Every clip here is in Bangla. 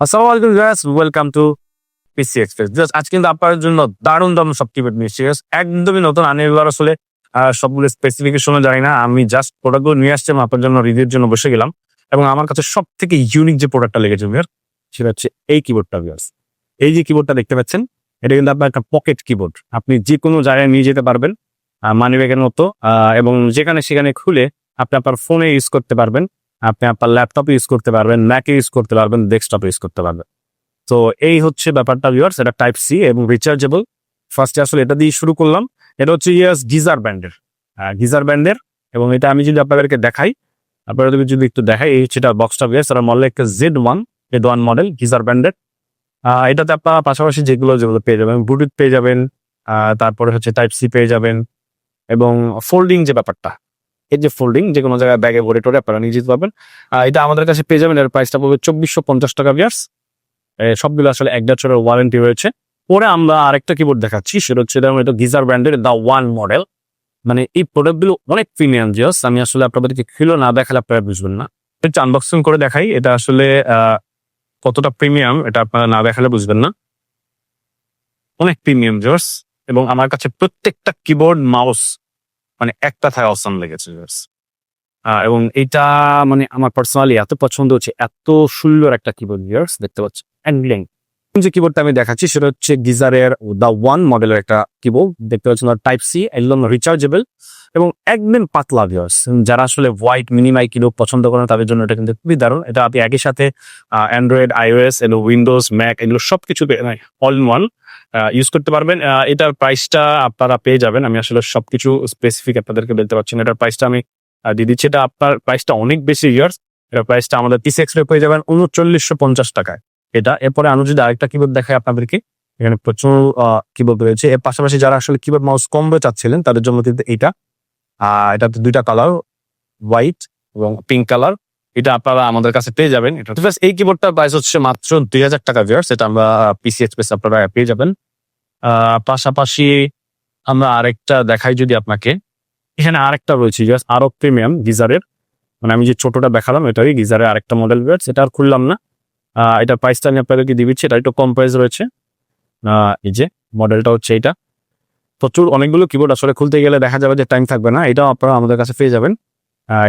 আসসালামু আলাইকুম guys welcome to PC Express just আজ কিন্তু আপনার জন্য দারুণ দারুণ সব কিবোর্ড নিয়ে একদমই নতুন আমি এবার আসলে সবগুলো স্পেসিফিকেশনও জানি না, আমি জাস্ট প্রোডাক্টগুলো নিয়ে আসছিলাম আপনার জন্য রিভিউর জন্য বসে গেলাম। এবং আমার কাছে সব থেকে ইউনিক যে প্রোডাক্টটা লেগেছে ভিউয়ার সেটা হচ্ছে এই কিবোর্ডটা ভিউয়ার্স এই যে কিবোর্ডটা দেখতে পাচ্ছেন, এটা কিন্তু আপনার একটা পকেট কিবোর্ড আপনি যে কোনো জায়গায় নিয়ে যেতে পারবেন মানি ব্যাগের মতো এবং যেখানে সেখানে খুলে আপনি আপনার ফোনে ইউজ করতে পারবেন। আপনি আপনার ল্যাপটপ ইউজ করতে পারবেন ম্যাকে ইউজ করতে পারবেন ডেস্কটপ ইউজ করতে পারবেন। তো এই হচ্ছে ব্যাপারটা ভিউয়ার্স এটা টাইপ সি এবং রিচার্জেবল ফার্স্টে আসলে এটা দিয়ে শুরু করলাম। এটা হচ্ছে ইয়াস গিজার ব্যান্ডের গিজার ব্যান্ডের এবং এটা আমি যদি আপনাদেরকে দেখাই, আপনারা যদি একটু দেখাই, এই হচ্ছে এটা বক্সটা ভিউয়ার্স এটা মডেল একটা Z one Z one model geyser ব্যান্ডের এটাতে আপনারা পাশাপাশি যেগুলো যেগুলো পেয়ে যাবেন ব্লুটুথ পেয়ে যাবেন তারপরে হচ্ছে টাইপ সি পেয়ে যাবেন এবং ফোল্ডিং যে ব্যাপারটা এই যে ফোল্ডিং যে কোনো জায়গায় ব্যাগে ভরে টোরে আপনারা নিয়ে যেতে পারবেন। এটা আমাদের কাছে পেয়ে যাবেন, এর প্রাইসটা পড়বে চব্বিশশো পঞ্চাশ টাকা বিয়ার্স সবগুলো আসলে এক বছরের ওয়ারেন্টি রয়েছে। পরে আমরা আরেকটা কিবোর্ড দেখাচ্ছি, সেটা হচ্ছে এটা গিজার ব্র্যান্ডের দা ওয়ান মডেল মানে এই প্রোডাক্টগুলো অনেক প্রিমিয়াম জিওস আমি আসলে আপনাদেরকে খুলে না দেখালে আপনারা বুঝবেন না। এটা আনবক্সিং করে দেখাই, এটা আসলে কতটা প্রিমিয়াম এটা আপনারা না দেখালে বুঝবেন না। অনেক প্রিমিয়াম জিওস এবং আমার কাছে প্রত্যেকটা কিবোর্ড মাউস মানে একটা থাকা অসম লেগেছে এবং এটা মানে আমার পার্সোনালি এত পছন্দ হচ্ছে, এত সুন্দর একটা কিবোর্ড ইয়ার্স দেখতে পাচ্ছি অ্যান্ডলিং যে কিবোর্ডটা আমি দেখাচ্ছি সেটা হচ্ছে গিজারের দা ওয়ান মডেলের একটা কিবোর্ড দেখতে পাচ্ছেন টাইপ সি একদম রিচার্জেবল এবং একদম পাতলা ভিউয়ার্স যারা আসলে হোয়াইট মিনিমাই কিবোর্ড পছন্দ করেন, তাদের জন্য এটা কিন্তু খুবই দারুণ। এটা আপনি একই সাথে অ্যান্ড্রয়েড আইওএস এগুলো উইন্ডোজ ম্যাক এগুলো সবকিছু অল ইন ওয়ান ইউজ করতে পারবেন। এটার প্রাইসটা আপনারা পেয়ে যাবেন। আমি আসলে সবকিছু স্পেসিফিক আপনাদেরকে বলতে পারছি না। এটার প্রাইসটা আমি দিয়ে দিচ্ছি। এটা আপনার প্রাইসটা অনেক বেশি ইয়ার্স এটার প্রাইসটা আমাদের পিসি এক্সরে পেয়ে যাবেন উনচল্লিশশো পঞ্চাশ টাকায়। এটা। এরপরে আমি যদি আরেকটা কিবোর্ড দেখাই আপনাদেরকে, এখানে প্রচুর কিবোর্ড রয়েছে। এর পাশাপাশি যারা আসলে কিবোর্ড মাউস কমবে চাচ্ছিলেন, তাদের জন্য কিন্তু এটা এটাতে দুইটা কালার হোয়াইট এবং পিঙ্ক কালার এটা আপনারা আমাদের কাছে পেয়ে যাবেন। এটা এই কিবোর্ডটার প্রাইস হচ্ছে মাত্র দুই হাজার টাকা ভিউয়ার্স এটা আমরা পিসি এক্সপ্রেস আপনারা পেয়ে যাবেন। পাশাপাশি আমরা আরেকটা দেখাই যদি আপনাকে। এখানে আরেকটা রয়েছে জাস্ট আরও প্রিমিয়াম গিজারের মানে আমি যে ছোটটা দেখালাম এটাই গিজারের আরেকটা মডেল ভিউয়ার্স এটা আর খুললাম না। এটার প্রাইসটা আমি আপনাদেরকে দিয়ে দিচ্ছি, এটা একটু কম প্রাইস রয়েছে। এই যে মডেলটা হচ্ছে এটা প্রচুর অনেকগুলো কিবোর্ড আসলে খুলতে গেলে দেখা যাবে যে টাইম থাকবে না, এটাও আপনারা আমাদের কাছে পেয়ে যাবেন।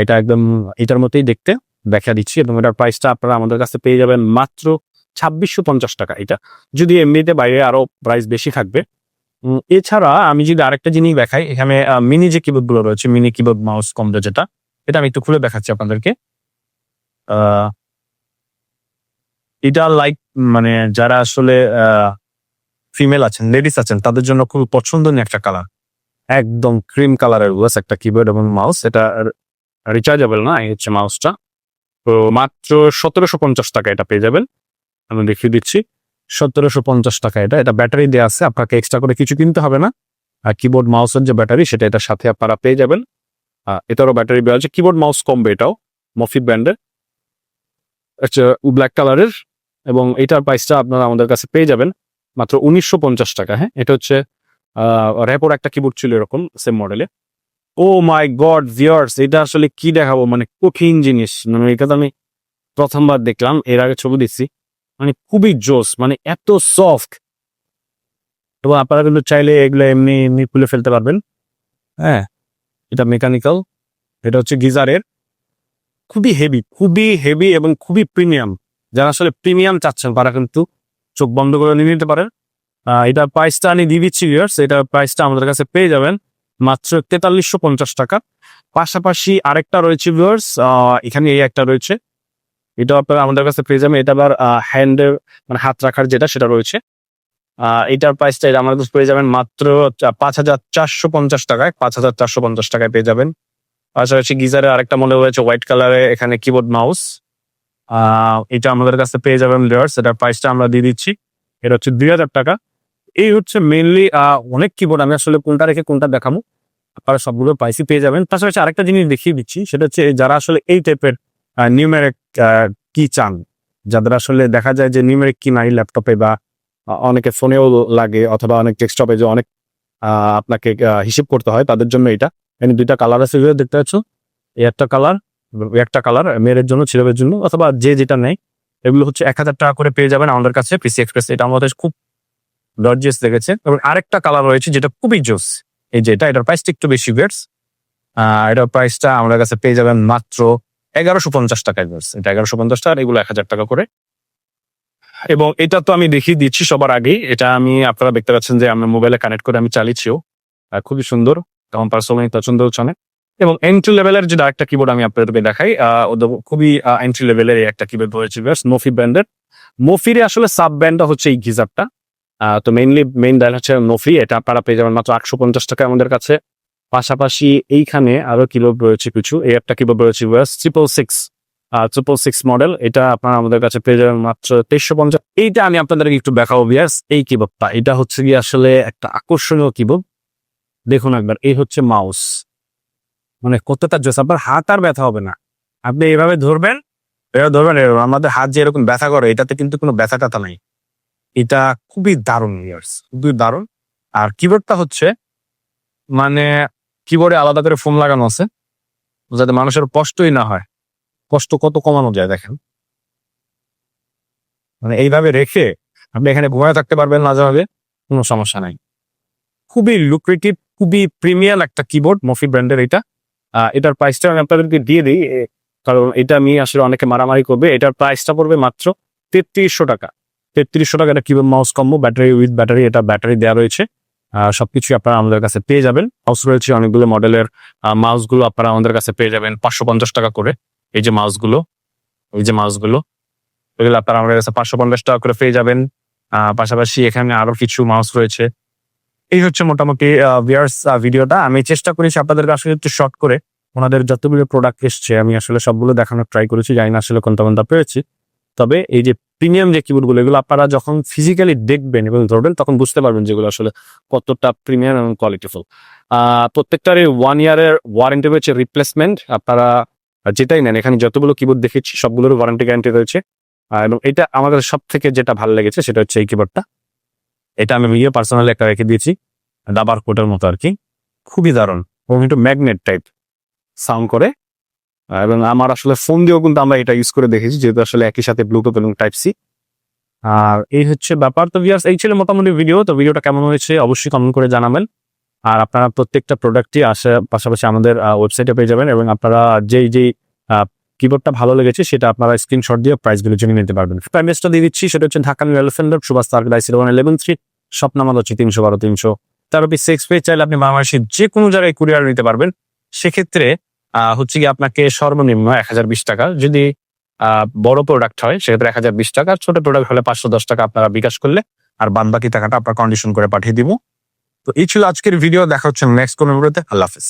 এটা একদম এটার মতোই দেখতে দেখা দিচ্ছি। এবং এটার প্রাইসটা আপনারা আমাদের কাছে পেয়ে যাবেন মাত্র ছাব্বিশশো পঞ্চাশ টাকা এটা। যদি এমনিতে বাইরে আরও প্রাইস বেশি থাকবে। এছাড়া আমি যদি আরেকটা জিনিস দেখাই, এখানে মিনি যে কিবোর্ডগুলো রয়েছে মিনি কিবোর্ড মাউস কমবে যেটা, এটা আমি একটু খুলে দেখাচ্ছি আপনাদেরকে। এটা লাইক মানে যারা আসলে ফিমেল আছেন লেডিস আছেন, তাদের জন্য খুব পছন্দনীয় একটা কালার একদম ক্রিম কালারের ওয়াস একটা কিবোর্ড এবং মাউস এটা রিচার্জেবল না, এই হচ্ছে মাউসটা তো মাত্র সতেরোশো পঞ্চাশ টাকা এটা পেয়ে যাবেন। আমি দেখিয়ে দিচ্ছি। সতেরোশো পঞ্চাশ টাকা এটা। এটা ব্যাটারি দেওয়া আছে, আপনাকে এক্সট্রা করে কিছু কিনতে হবে না। আর কিবোর্ড মাউসের যে ব্যাটারি সেটা এটার সাথে আপনারা পেয়ে যাবেন। এটারও ব্যাটারি দেওয়া আছে। কিবোর্ড মাউস কমবে এটাও মফি ব্র্যান্ডের আচ্ছা ব্ল্যাক কালারের এবং এটার প্রাইসটা আপনারা আমাদের কাছে পেয়ে যাবেন। মাত্র উনিশশো পঞ্চাশ টাকা হ্যাঁ? এটা হচ্ছে র্যাপোর একটা কিবোর্ড ছিল এরকম সেম মডেলে ও মাই গড ভিয়ার্স এটা আসলে কি দেখাবো? মানে কঠিন জিনিস। মানে এটা তো আমি প্রথমবার দেখলাম, এর আগে ছবি দিচ্ছি মানে খুবই জোস মানে এত সফট এবং আপনারা কিন্তু চাইলে এগুলো এমনি এমনি খুলে ফেলতে পারবেন। হ্যাঁ এটা মেকানিক্যাল এটা হচ্ছে গিজারের। খুবই হেভি খুবই হেভি এবং খুবই প্রিমিয়াম যারা আসলে প্রিমিয়াম চাচ্ছেন, তারা কিন্তু চোখ বন্ধ করে নিয়ে নিতে পারেন। এটার প্রাইসটা আমি দিয়ে দিচ্ছি ভিউয়ার্স এটার প্রাইসটা আমাদের কাছে পেয়ে যাবেন মাত্র তেতাল্লিশশো পঞ্চাশ টাকা। পাশাপাশি আরেকটা রয়েছে ভিউয়ার্স এখানে এই একটা রয়েছে। এটা আপনারা আমাদের কাছে পেয়ে যাবেন। এটা আবার হ্যান্ডের মানে হাত রাখার যেটা, সেটা রয়েছে। এটার প্রাইসটা এটা আমাদের কাছে পেয়ে যাবেন মাত্র পাঁচ হাজার চারশো পঞ্চাশ টাকায়। পাঁচ হাজার চারশো পঞ্চাশ টাকায় পেয়ে যাবেন। পাশাপাশি গিজারের আরেকটা মনে রয়েছে হোয়াইট কালারে এখানে কিবোর্ড মাউস এটা আমাদের কাছে পেয়ে যাবেন লেয়ার্স। এটার প্রাইসটা আমরা দিয়ে দিচ্ছি। এটা হচ্ছে দুই হাজার টাকা। এই হচ্ছে মেনলি অনেক কিবোর্ড আমি আসলে কোনটা রেখে কোনটা দেখাবো। আপনারা সবগুলো প্রাইসই পেয়ে যাবেন। পাশাপাশি আরেকটা জিনিস দেখিয়ে দিচ্ছি, সেটা হচ্ছে যারা আসলে এই টাইপের নিউমেরিক কি চান, যাদের আসলে দেখা যায় যে নিউমেরিক কি নাই ল্যাপটপে বা অনেকে ফোনেও লাগে অথবা অনেক ডেস্কটপে যে অনেক আপনাকে হিসেব করতে হয়, তাদের জন্য এটা। এখানে দুইটা কালার আছে দেখতে পাচ্ছ? এই একটা কালার একটা কালার মেয়ের জন্য, ছেলেদের জন্য, অথবা যে যেটা নেয়, এগুলো হচ্ছে এক হাজার টাকা করে পেয়ে যাবেন আমাদের কাছে পিসি এক্সপ্রেস এটা আমাদের খুব গর্জিয়াস লেগেছে। এবং আরেকটা কালার রয়েছে যেটা খুবই জোস। এই যে এটা, এটার প্রাইসটা একটু বেশি বেডস এটার প্রাইসটা আমাদের কাছে পেয়ে যাবেন মাত্র এগারোশো পঞ্চাশ টাকায় বেডস এটা এগারোশো পঞ্চাশ টাকা এগুলো এক হাজার টাকা করে। এবং এটা তো আমি দেখিয়ে দিচ্ছি সবার আগেই এটা আমি, আপনারা দেখতে পাচ্ছেন যে আমি মোবাইলে কানেক্ট করে আমি চালিয়েছিও। খুবই সুন্দর। আমার পার্সোনালি পছন্দ হচ্ছে অনেক। এবং এন্ট্রি লেভেলের যে একটা কিবোর্ড আমি আপনাদেরকে দেখাই খুবই এন্ট্রি লেভেলের একটা কিবোর্ড রয়েছে মোফি ব্র্যান্ডের মোফিরে আসলে সাব ব্র্যান্ডটা হচ্ছে এই গিজারটা। তো মেইনলি মেইন ডায়াল হচ্ছে নোফি এটা আপনারা পেয়ে যাবেন মাত্র আটশো পঞ্চাশ টাকা আমাদের কাছে। পাশাপাশি এইখানে আরও কিবোর্ড রয়েছে কিছু, এই একটা কিবোর্ড রয়েছে বেশ triple six triple six model এটা আপনারা আমাদের কাছে পেয়ে যাবেন মাত্র তেইশশো পঞ্চাশ। এইটা আমি আপনাদেরকে একটু দেখাবো বিয়ার্স, এই কিবোর্ডটা এটা হচ্ছে কি আসলে একটা আকর্ষণীয় কিবোর্ড দেখুন একবার, এই হচ্ছে মাউস মানে কতটা জোস আপনার হাত আর ব্যথা হবে না। আপনি এইভাবে ধরবেন, এভাবে ধরবেন আমাদের হাত যে এরকম ব্যথা করে, এটাতে কিন্তু কোনো ব্যথা টাথা নাই। এটা খুবই দারুণ ইয়ার্স খুবই দারুণ। আর কিবোর্ডটা হচ্ছে মানে কিবোর্ডে আলাদা করে ফোন লাগানো আছে, যাতে মানুষের কষ্টই না হয়। কষ্ট কত কমানো যায়, দেখেন। মানে এইভাবে রেখে আপনি এখানে ঘুমায় থাকতে পারবেন না যাবে কোনো সমস্যা নাই। খুবই লুক্রেটিভ খুবই প্রিমিয়াম একটা কিবোর্ড মফি ব্র্যান্ডের এটা। এটার প্রাইসটা আমি আপনাদেরকে দিয়ে দিই কারণ এটা আমি আসলে অনেকে মারামারি করবে। এটার প্রাইসটা পড়বে মাত্র তেত্রিশশো টাকা। তেত্রিশশো টাকা এটা keyboard mouse combo? Battery with battery এটা ব্যাটারি দেওয়া রয়েছে। সবকিছু আপনারা আমাদের কাছে পেয়ে যাবেন। মাউস রয়েছে অনেকগুলো মডেলের মাউসগুলো আপনারা আমাদের কাছে পেয়ে যাবেন পাঁচশো পঞ্চাশ টাকা করে। এই যে মাউসগুলো এই যে মাউসগুলো এগুলো আপনারা আমাদের কাছে পাঁচশো পঞ্চাশ টাকা করে পেয়ে যাবেন। পাশাপাশি এখানে আরও কিছু মাউস রয়েছে। এই হচ্ছে মোটামুটি ভিয়ার্স ভিডিওটা। আমি চেষ্টা করেছি আপনাদেরকে আসলে একটু শর্ট করে। ওনাদের যতগুলো প্রোডাক্ট এসছে, আমি আসলে সবগুলো দেখানোর ট্রাই করেছি, জানি না আসলে কোনটা কোনটা পেয়েছি। তবে এই যে প্রিমিয়াম যে কিবোর্ডগুলো এগুলো আপনারা যখন ফিজিক্যালি দেখবেন এবং ধরবেন, তখন বুঝতে পারবেন যেগুলো আসলে কতটা প্রিমিয়াম এবং কোয়ালিটিফুল প্রত্যেকটার এই ওয়ান ইয়ারের ওয়ারেন্টি রয়েছে রিপ্লেসমেন্ট আপনারা যেটাই নেন, এখানে যতগুলো কিবোর্ড দেখেছি, সবগুলোর ওয়ারেন্টি গ্যারান্টি রয়েছে। এবং এটা আমাদের সব থেকে যেটা ভালো লেগেছে, সেটা হচ্ছে এই কিবোর্ডটা এটা আমি ইয়ে পার্সোনালি একটা রেখে দিয়েছি। ডাবার কোটের মতো আর কি খুবই দারুণ এবং একটু ম্যাগনেট টাইপ সাউন্ড করে। এবং আমার আসলে ফোন দিয়েও কিন্তু আমরা এটা ইউজ করে দেখেছি, যেহেতু আসলে একই সাথে ব্লুটুথ এবং টাইপ সি আর এই হচ্ছে ব্যাপার। তো ভিউয়ার্স এই ছিল মোটামুটি ভিডিও তো ভিডিওটা কেমন হয়েছে অবশ্যই কমেন্ট করে জানাবেন। আর আপনারা প্রত্যেকটা প্রোডাক্টই আসে পাশাপাশি আমাদের ওয়েবসাইটে পেয়ে যাবেন এবং আপনারা যেই যেই কিবোর্ডটা ভালো লেগেছে, সেটা আপনারা স্ক্রিনশট দিয়ে প্রাইসগুলো জেনে নিতে পারবেন। প্রাইমেসটা দিয়ে দিচ্ছি, সেটা হচ্ছে Dhaka New Elephant Road Subhash Tarak ডাইসির one eleven three shop number হচ্ছে তিনশো বারো, তিনশো। তার উপর সিক্স পেজ চাইলে আপনি বাংলাদেশের যে কোনো জায়গায় কুরিয়ার নিতে পারবেন। সেক্ষেত্রে হচ্ছে কি আপনাকে সর্বনিম্ন এক হাজার বিশ টাকা, যদি বড় প্রোডাক্ট হয়, সেক্ষেত্রে এক হাজার বিশ টাকা ছোট প্রোডাক্ট হলে পাঁচশো দশ টাকা আপনারা বিকাশ করলে, আর বাদ বাকি টাকাটা আপনার কন্ডিশন করে পাঠিয়ে দিব। তো এই ছিল আজকের ভিডিও দেখা হচ্ছে নেক্সট কোনো ভিডিওতে আল্লাহ হাফিজ।